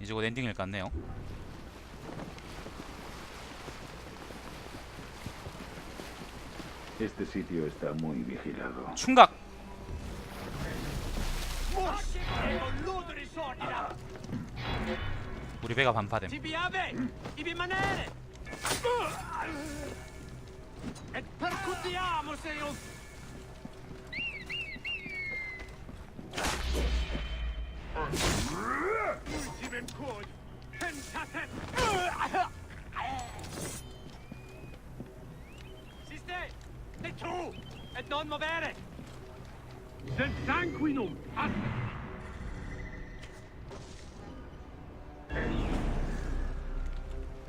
이제 곧 엔딩일 것 같네요 충각! 우리 배가 반파됨 기름 곧 펜타셋 Sisters, c'est trop! Et non mauvais! Sed sanguinum ast!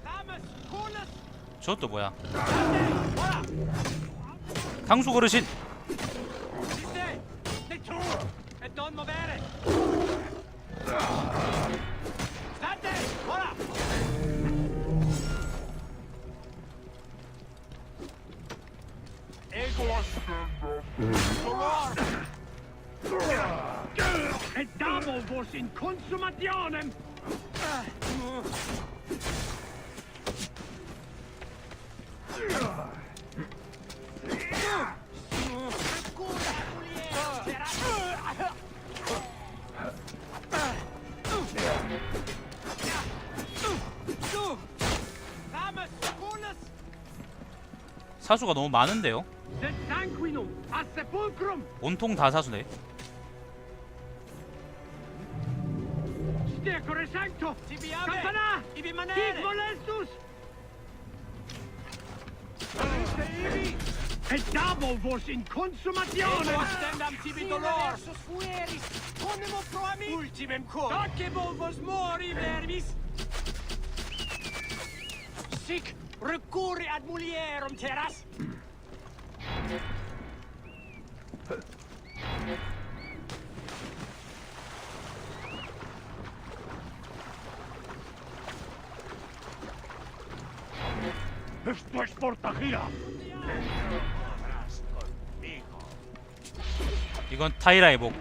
Lamus, culus! 저것도 뭐야? 당수 어르신 s u m a t i o n e n 사수가 너무 많은데요? 온통 다 사수네 Christe, Corresanto! Satana! Ibi molestus! E davo vos in consumazione! Ego stendam tibi dolor! Sus fueris! Conemo proami! Ultimem cor! Docebo vos mori verbis! Sic recurri ad mulierum, teras! Eh. Esto es portajía. 이건 타이라의 목.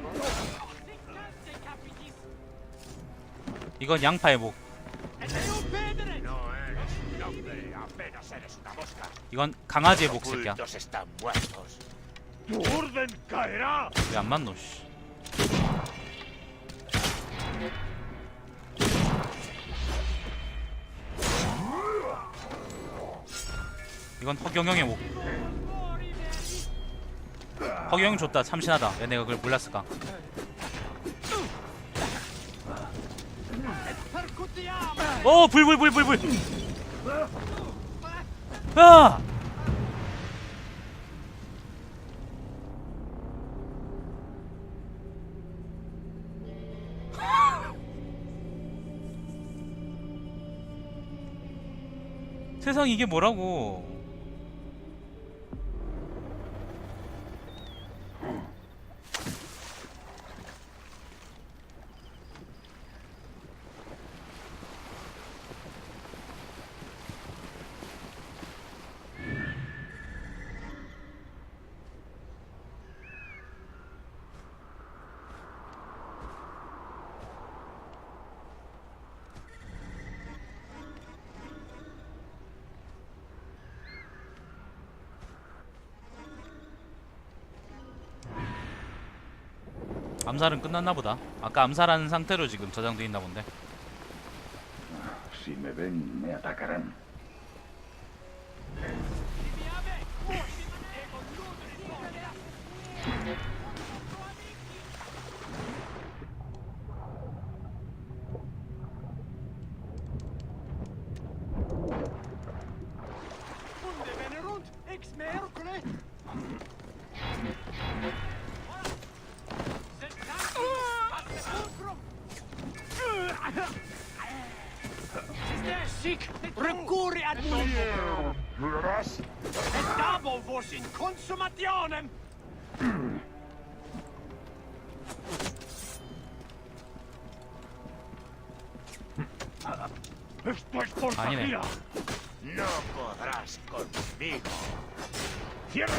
이건 양파의 목. 이건 강아지의 목 새끼야. 왜안 맞노 씨. 이건 허경영의 목 허경영 좋다 참신하다 얘네가 그걸 몰랐을까 어 불불불불불 아! 세상 이게 뭐라고 암살은 끝났나 보다. 아까 암살한 상태로 지금 저장돼 있나 본데. 아, Estamos vos en consumación. ¡Esto es por No podrás conmigo. ¡Cierra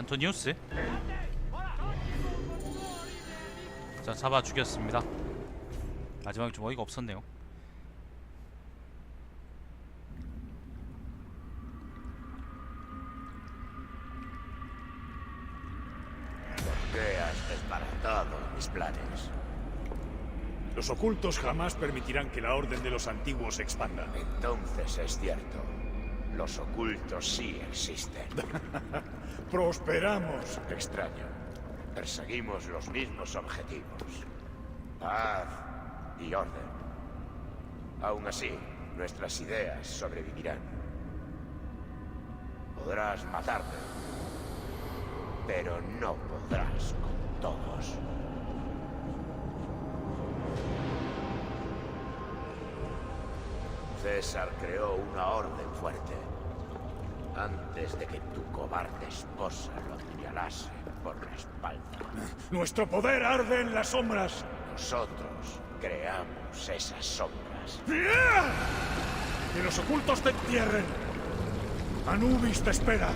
안토니우스 자 잡아 죽였습니다 마지막에 좀 없었네요 Los ocultos jamás permitirán que la Orden de los Antiguos expanda. Entonces es cierto. Los ocultos sí existen. Prosperamos. Extraño. Perseguimos los mismos objetivos. Paz y orden. Aún así, nuestras ideas sobrevivirán. Podrás matarme, pero no podrás con todos. César creó una orden fuerte antes de que tu cobarde esposa lo apuñalase por la espalda. ¡Nuestro poder arde en las sombras! Nosotros creamos esas sombras. ¡Que los ocultos te entierren! Anubis te espera.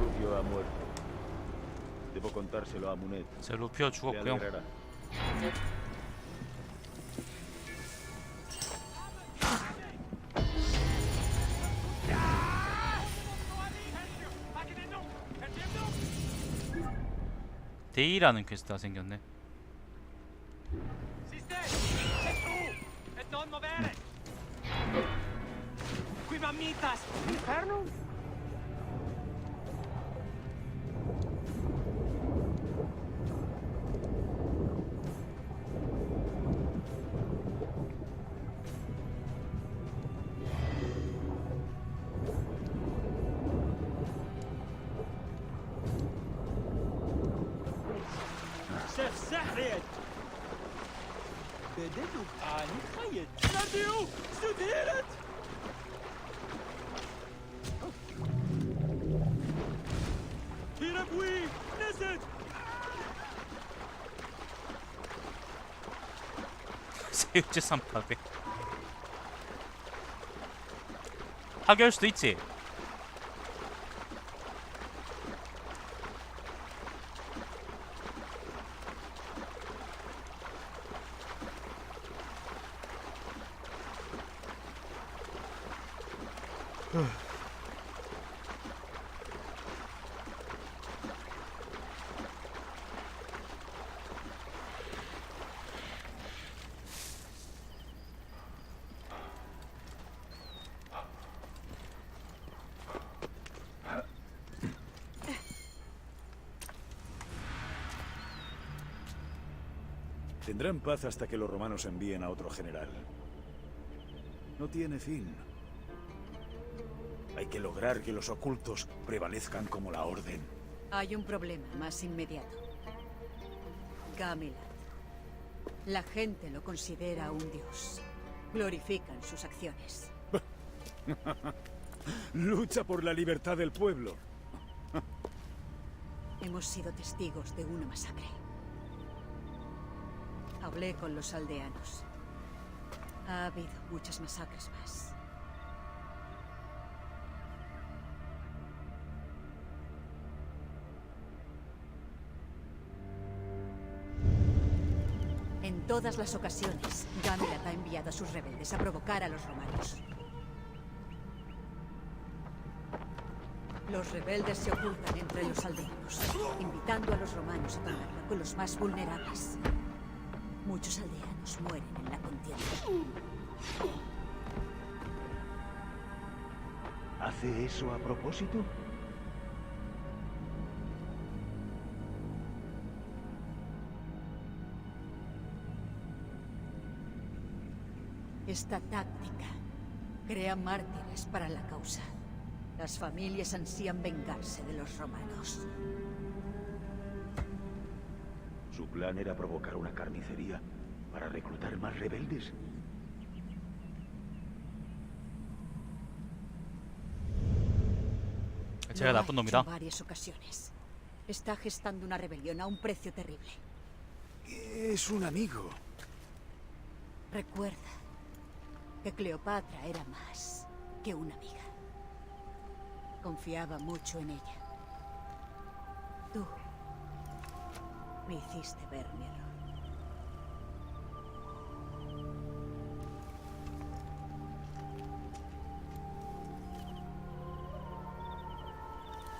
Rubio ha muerto. Debo contárselo a Munet. Se lupió, 데이라는 퀘스트가 생겼네 음. Задрать! Бедедук, а не хает! Надел! Судерат! Пирабуи! Назад! 세육제 삼파괴 파괴할 수도 있지 Tendrán paz hasta que los romanos envíen a otro general. No tiene fin. Hay que lograr que los ocultos prevalezcan como la orden. Hay un problema más inmediato. Camila. La gente lo considera un dios. Glorifican sus acciones. Lucha por la libertad del pueblo. Hemos sido testigos de una masacre hablé con los aldeanos. Ha habido muchas masacres más. En todas las ocasiones, Gamilat ha enviado a sus rebeldes a provocar a los romanos. Los rebeldes se ocultan entre los aldeanos, invitando a los romanos a atacar con los más vulnerables. Muchos aldeanos mueren en la contienda. ¿Hace eso a propósito? Esta táctica crea mártires para la causa. Las familias ansían vengarse de los romanos. Su plan era provocar una carnicería para reclutar más rebeldes. Lo varias ocasiones. Está gestando una rebelión a un precio terrible. Es un amigo. Recuerda que Cleopatra era más que una amiga. Confiaba mucho en ella. Tú Me hiciste ver mi error.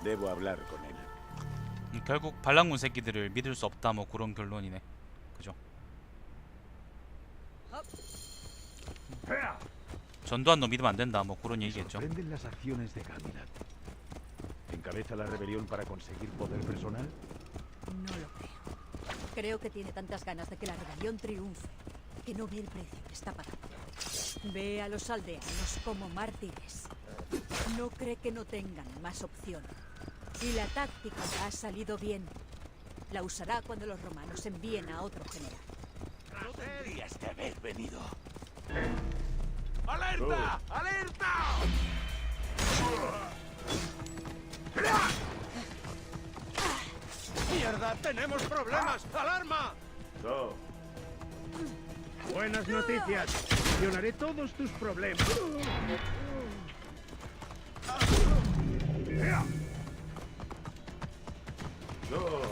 Debo hablar con él. 음, 결국 반란군 새끼들을 믿을 수 없다 뭐 그런 결론이네. 그죠? 전두환 너 믿으면 안 된다 뭐 그런 얘기겠죠. Sorprenden las acciones de Caminat. ¿Encabeza la rebelión para conseguir poder personal? No lo creo. Creo que tiene tantas ganas de que la rebelión triunfe que no ve el precio que está pagando. Ve a los aldeanos como mártires. No cree que no tengan más opción. Y la táctica ha salido bien. La usará cuando los romanos envíen a otro general. No tendrías que haber venido. ¡Alerta! Oh. ¡Alerta! ¡Mierda! ¡Tenemos problemas! ¡Alarma! Buenas noticias. Solucionaré todos tus problemas. No.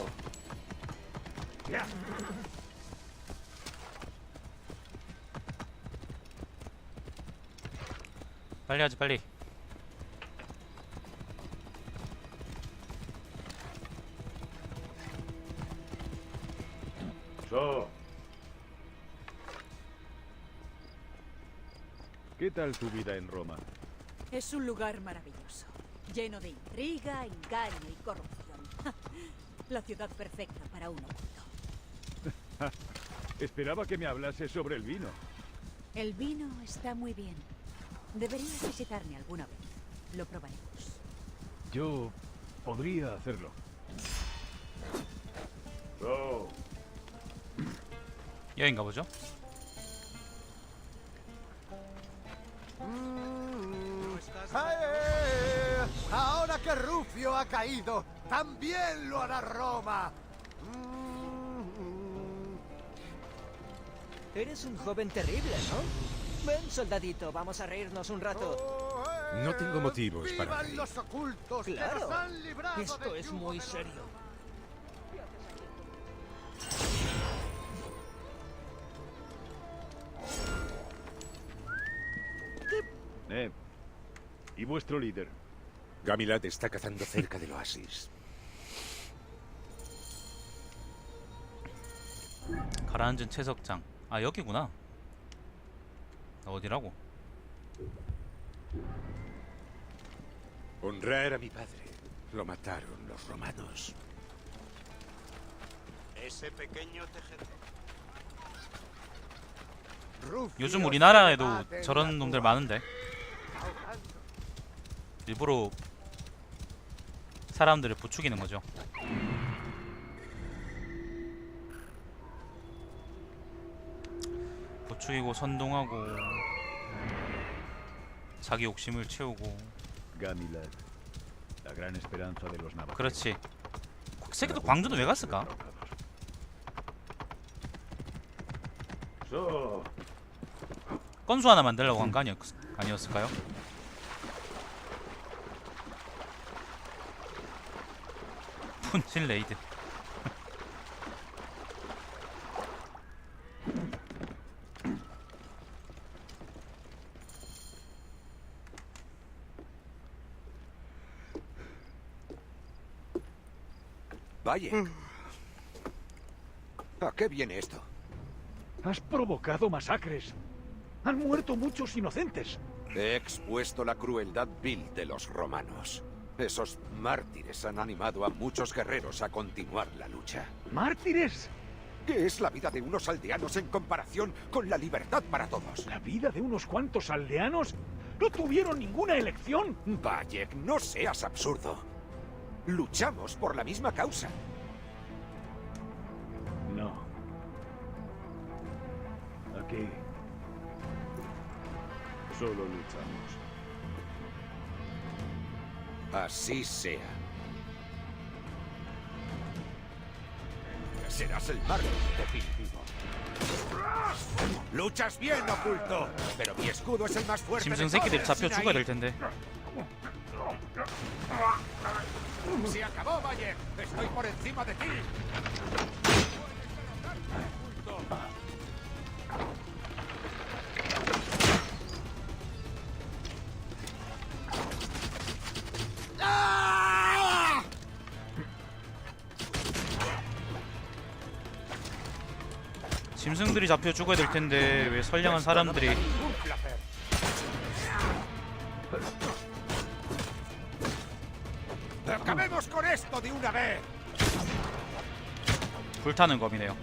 tal tu vida en Roma? Es un lugar maravilloso, lleno de intriga, engaño y corrupción. La ciudad perfecta para un oculto. Esperaba que me hablase sobre el vino. El vino está muy bien. Deberías visitarme alguna vez. Lo probaremos. Yo podría hacerlo. Oh. 여행 pues yo. Mm. Ahora que Rufio ha caído, también lo hará Roma. Mm. Eres un joven terrible, ¿no? Ven, soldadito, vamos a reírnos un rato. Oh, eh, no tengo motivos para los ocultos! ¡Claro! Esto es muy serio. ¿Y vuestro líder? Gamilat está cazando cerca del oasis. 가라앉은 채석장. 아 여기구나. 어디라고? Honrar a mi padre. Lo mataron los romanos. Ese pequeño 요즘 우리나라에도 저런 놈들 많은데. 일부러 사람들을 부추기는 거죠. 부추기고 선동하고 자기 욕심을 채우고 그렇지 그 새끼도 광주는 왜 갔을까? 건수 하나 만들려고 한 거 아니었을까요? Sin Vaya. Mm. ¿A ah, qué viene esto? Has provocado masacres. Han muerto muchos inocentes. He expuesto la crueldad vil de los romanos. Esos mártires han animado a muchos guerreros a continuar la lucha. ¿Mártires? ¿Qué es la vida de unos aldeanos en comparación con la libertad para todos? ¿La vida de unos cuantos aldeanos? ¿No tuvieron ninguna elección? Vayek, no seas absurdo. Luchamos por la misma causa. No. Aquí. Solo luchamos. Así sea. Serás el mártir definitivo. Luchas bien, oculto. Pero mi escudo es el más fuerte. 짐승 새끼들 잡혀 죽어야 될 텐데. Se acabó, Valle. Estoy por encima de ti. 짐승들이 잡혀 죽어야 될 텐데 왜 선량한 사람들이 불타는 검이네요.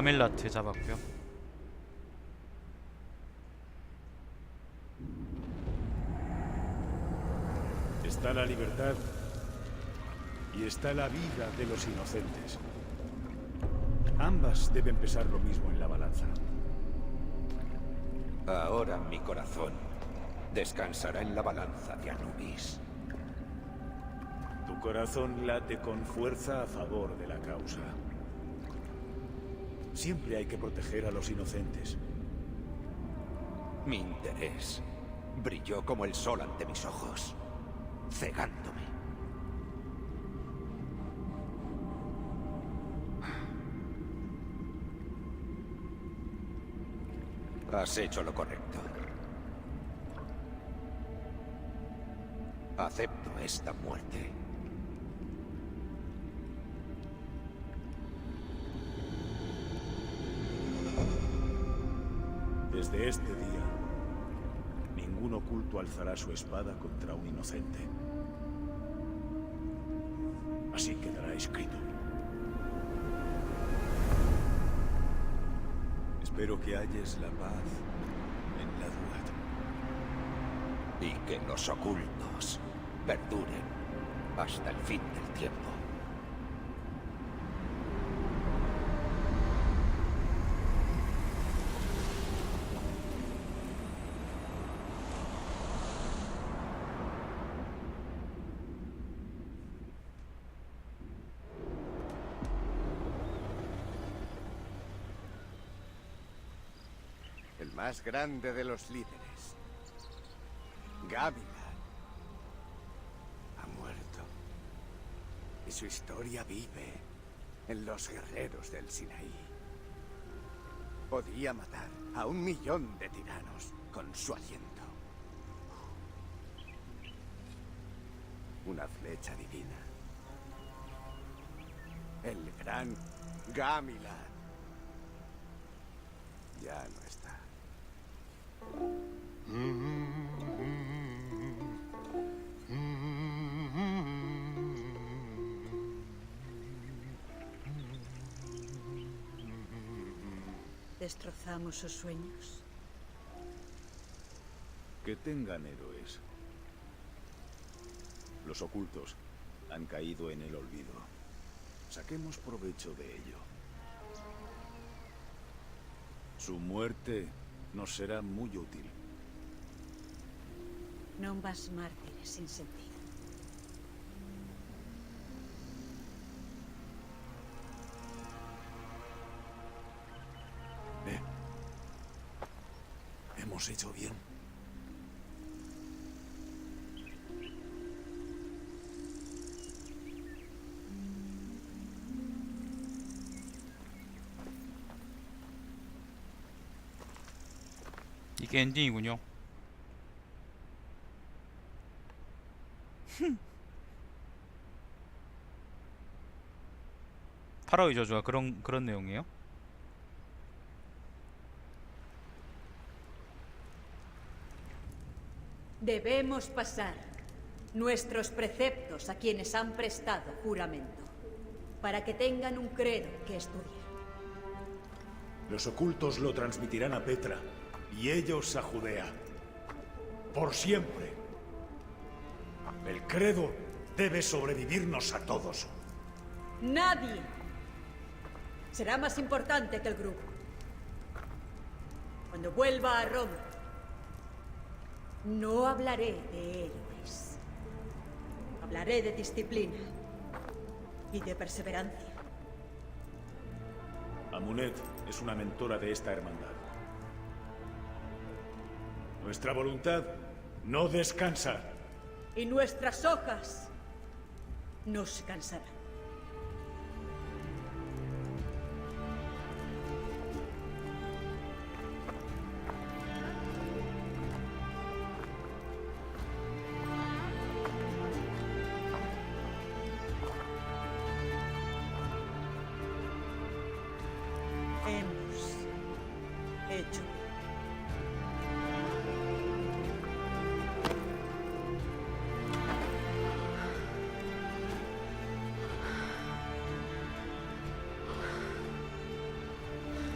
잡았고요 Está la libertad y está la vida de los inocentes. Ambas deben pesar lo mismo en la balanza. Ahora mi corazón descansará en la balanza de Anubis. Tu corazón late con fuerza a favor de la causa. Siempre hay que proteger a los inocentes. Mi interés brilló como el sol ante mis ojos, cegándome. Has hecho lo correcto. Acepto esta muerte. Desde este día, ningún oculto alzará su espada contra un inocente. Así quedará escrito. Espero que halles la paz en la duda. Y que los ocultos perduren hasta el fin del tiempo. más grande de los líderes. Gávila ha muerto. Y su historia vive en los guerreros del Sinaí. Podía matar a un millón de tiranos con su aliento. Una flecha divina. El gran Gamila ya no está. Destrozamos sus sueños. Que tengan héroes. Los ocultos han caído en el olvido. Saquemos provecho de ello. Su muerte nos será muy útil. No vas mártires sin sentido. żyć ogień. 이게 엔딩이군요. 파라오이 저주가 그런 그런 내용이에요? Debemos pasar nuestros preceptos a quienes han prestado juramento, para que tengan un credo que estudiar. Los ocultos lo transmitirán a Petra y ellos a Judea. Por siempre. El credo debe sobrevivirnos a todos. Nadie será más importante que el grupo. Cuando vuelva a Roma, no hablaré de héroes. Hablaré de disciplina y de perseverancia. Amunet es una mentora de esta hermandad. Nuestra voluntad no descansa. Y nuestras hojas no se cansarán.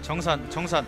정산 정산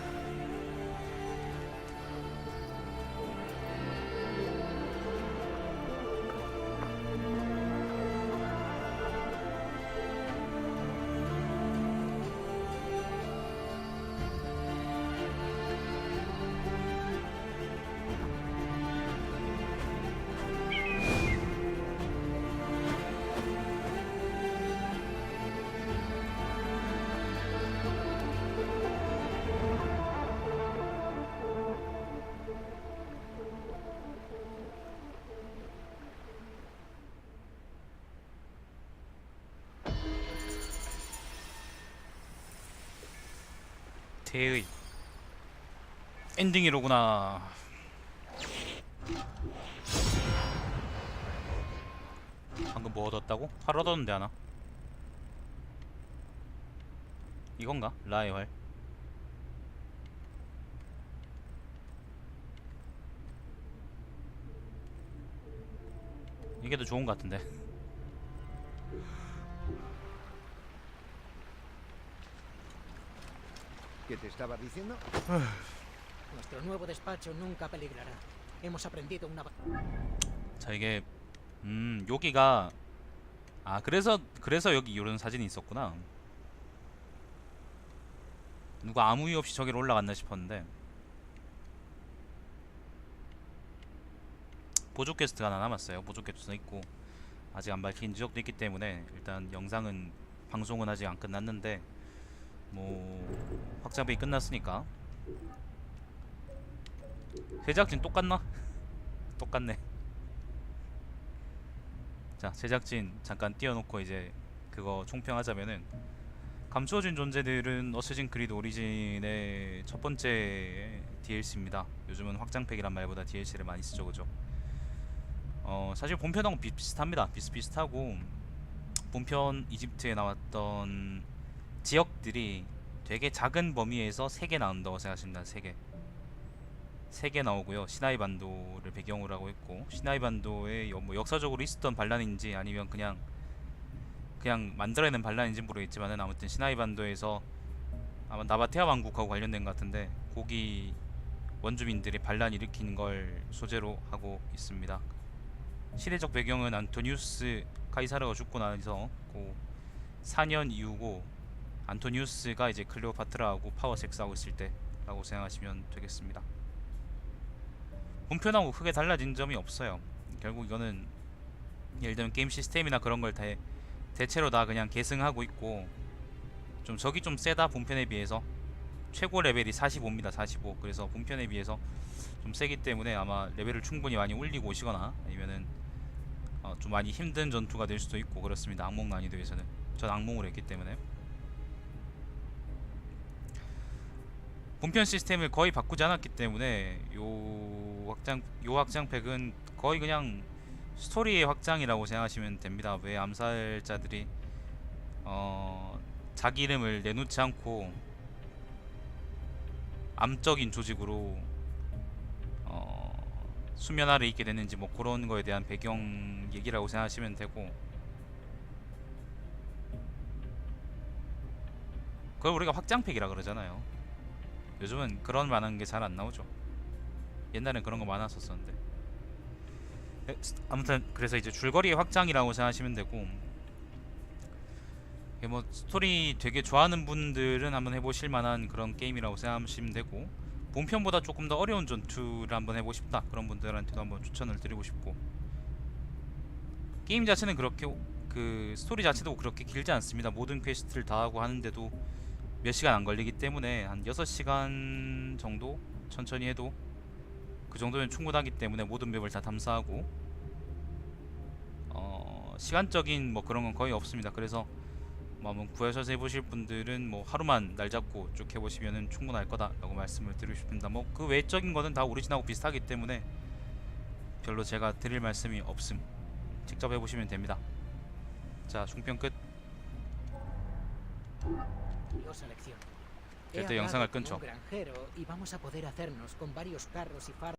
대의 엔딩이로구나 방금 뭐 얻었다고? 팔 얻었는데 하나 이건가? 라이활 이게 더 좋은 것 같은데 ¿Qué te estaba diciendo? Nuestro nuevo despacho nunca peligrará. Hemos aprendido una 자 이게 음 여기가 아 그래서 그래서 여기 이런 사진이 있었구나 누가 아무 이유 없이 저기로 올라갔나 싶었는데 보조 게스트 하나 남았어요 보조 게스트는 있고 아직 안 밝힌 지역도 있기 때문에 일단 영상은 방송은 아직 안 끝났는데 뭐 확장팩이 끝났으니까 제작진 똑같나? 똑같네 자 제작진 잠깐 띄워놓고 이제 그거 총평하자면은 감추어진 존재들은 어쌔진 그리드 오리진의 첫 번째 DLC입니다 요즘은 확장팩이란 말보다 DLC를 많이 쓰죠 그죠 어 사실 본편하고 비슷합니다 비슷비슷하고 본편 이집트에 나왔던 지역들이 되게 작은 범위에서 3개 나온다고 생각하십니다. 3개. 3개 나오고요. 시나이 반도를 배경으로 하고 있고 시나이 반도에 뭐 역사적으로 있었던 반란인지 아니면 그냥 그냥 만들어낸 반란인지 모르겠지만은 아무튼 시나이 반도에서 아마 나바테아 왕국하고 관련된 것 같은데 고기 원주민들이 반란 일으킨 걸 소재로 하고 있습니다. 시대적 배경은 안토니우스 카이사르가 죽고 나서 고 4년 이후고 안토니우스가 이제 클레오파트라하고 파워섹스하고 있을 때라고 생각하시면 되겠습니다. 본편하고 크게 달라진 점이 없어요. 결국 이거는 예를 들면 게임 시스템이나 그런 걸다 대체로 다 그냥 계승하고 있고 좀 적이 좀 세다 본편에 비해서 최고 레벨이 45입니다 45 그래서 본편에 비해서 좀 세기 때문에 아마 레벨을 충분히 많이 올리고 오시거나 아니면은 어좀 많이 힘든 전투가 될 수도 있고 그렇습니다 악몽 난이도에서는 전 악몽을 했기 때문에 본편 시스템을 거의 바꾸지 않았기 때문에 요 확장 요 확장팩은 거의 그냥 스토리의 확장이라고 생각하시면 됩니다. 왜 암살자들이 어 자기 이름을 내놓지 않고 암적인 조직으로 어 수면 아래 있게 되는지 뭐 그런 거에 대한 배경 얘기라고 생각하시면 되고 그걸 우리가 확장팩이라 그러잖아요. 요즘은 그런 많은 게잘 안 나오죠. 옛날엔 그런 거 많았었었는데. 아무튼 그래서 이제 줄거리 확장이라고 생각하시면 되고 뭐 스토리 되게 좋아하는 분들은 한번 해보실 만한 그런 게임이라고 생각하시면 되고 본편보다 조금 더 어려운 전투를 한번 해보고 싶다 그런 분들한테도 한번 추천을 드리고 싶고 게임 자체는 그렇게 그 스토리 자체도 그렇게 길지 않습니다 모든 퀘스트를 다 하고 하는데도 몇 시간 안 걸리기 때문에 한 6시간 정도 천천히 해도 그 정도면 충분하기 때문에 모든 맵을 다 탐사하고 어, 시간적인 뭐 그런 건 거의 없습니다. 그래서 뭐 한번 구하셔서 해보실 분들은 뭐 하루만 날 잡고 쭉해보시면 충분할 거다라고 말씀을 드리고 싶습니다. 뭐 그 외적인 거는 다오리지널하고 비슷하기 때문에 별로 제가 드릴 말씀이 없음. 직접 해보시면 됩니다. 자, 중편 끝. curiosa lección. He ¿Qué te hablado con un granjero y vamos a poder hacernos con varios carros y fardos.